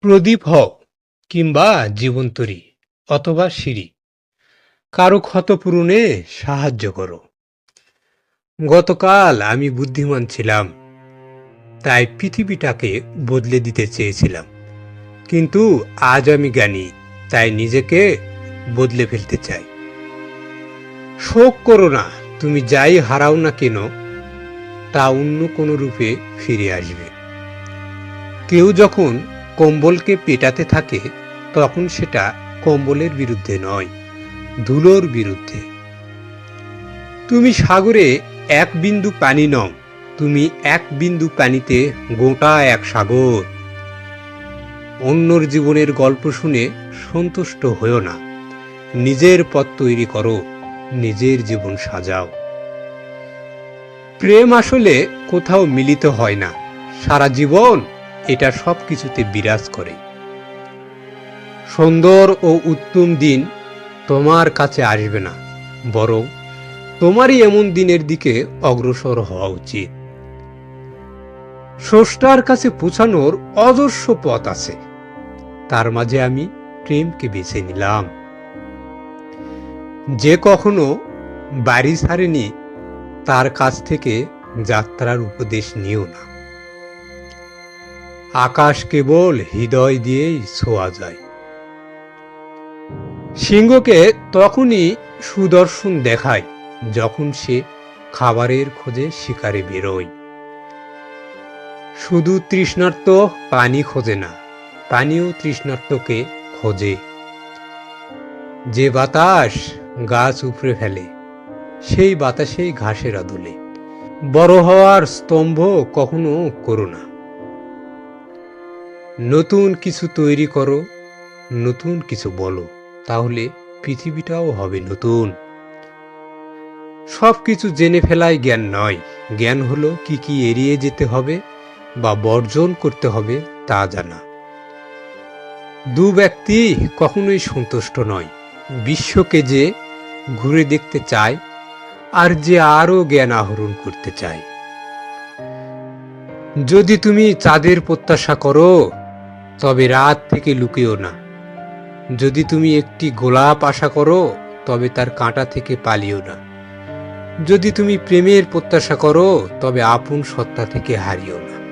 প্রদীপ হও কিংবা জীবন্তরী অথবা সিঁড়ি। কারও ক্ষত পূরণে সাহায্য করো। গতকাল আমি বুদ্ধিমান ছিলাম, তাই পৃথিবীটাকে বদলে দিতে চেয়েছিলাম। কিন্তু আজ আমি জ্ঞানী, তাই নিজেকে বদলে ফেলতে চাই। শোক করো না, তুমি যাই হারাও না কেন, তা অন্য কোনো রূপে ফিরে আসবে। কেউ যখন কম্বলকে পেটাতে থাকে, তখন সেটা কম্বলের বিরুদ্ধে নয়, ধুলোর বিরুদ্ধে। তুমি সাগরে এক বিন্দু পানি নও, তুমি এক বিন্দু পানিতে গোটা এক সাগর। অন্যর জীবনের গল্প শুনে সন্তুষ্ট হও না, নিজের পথ তৈরি করো, নিজের জীবন সাজাও। প্রেম আসলে কোথাও মিলিত হয় না, সারা জীবন এটা সব কিছুতে বিরাজ করে। সুন্দর ও উত্তম দিন তোমার কাছে আসবে না, বরং তোমারই এমন দিনের দিকে অগ্রসর হওয়া উচিত। স্রষ্টার কাছে পৌঁছানোর অজস্র পথ আছে। তার মাঝে আমি প্রেমকে বেছে নিলাম। যে কখনো বাড়ি ছাড়েনি, তার কাছ থেকে যাত্রার উপদেশ নিও না। আকাশ কেবল হৃদয় দিয়েই ছোঁয়া যায়। সিংহকে তখনই সুদর্শন দেখায়, যখন সে খাবারের খোঁজে শিকারে বেরোয়। শুধু তৃষ্ণার্ত পানি খোঁজে না, পানিও তৃষ্ণার্তকে খোঁজে। যে বাতাস গাছ উপড়ে ফেলে, সেই বাতাসেই ঘাসের আদলে। বড় হওয়ার স্তম্ভ কখনো করো না। নতুন কিছু তৈরি করো, নতুন কিছু বলো, তাহলে পৃথিবীটাও হবে নতুন। সব কিছু জেনে ফেলাই জ্ঞান নয়। জ্ঞান হলো কি কি এড়িয়ে যেতে হবে বা বর্জন করতে হবে তা জানা। দু ব্যক্তি কখনোই সন্তুষ্ট নয়। বিশ্বকে যে ঘুরে দেখতে চায় আর যে আরও জ্ঞান আহরণ করতে চায়। যদি তুমি চাঁদের প্রত্যাশা করো তবে রাত থেকে লুকিও না। যদি তুমি একটি গোলাপ আশা করো, তবে তার কাঁটা থেকে পালিও না। যদি তুমি প্রেমের প্রত্যাশা করো, তবে আপন সত্তা থেকে হারিও না।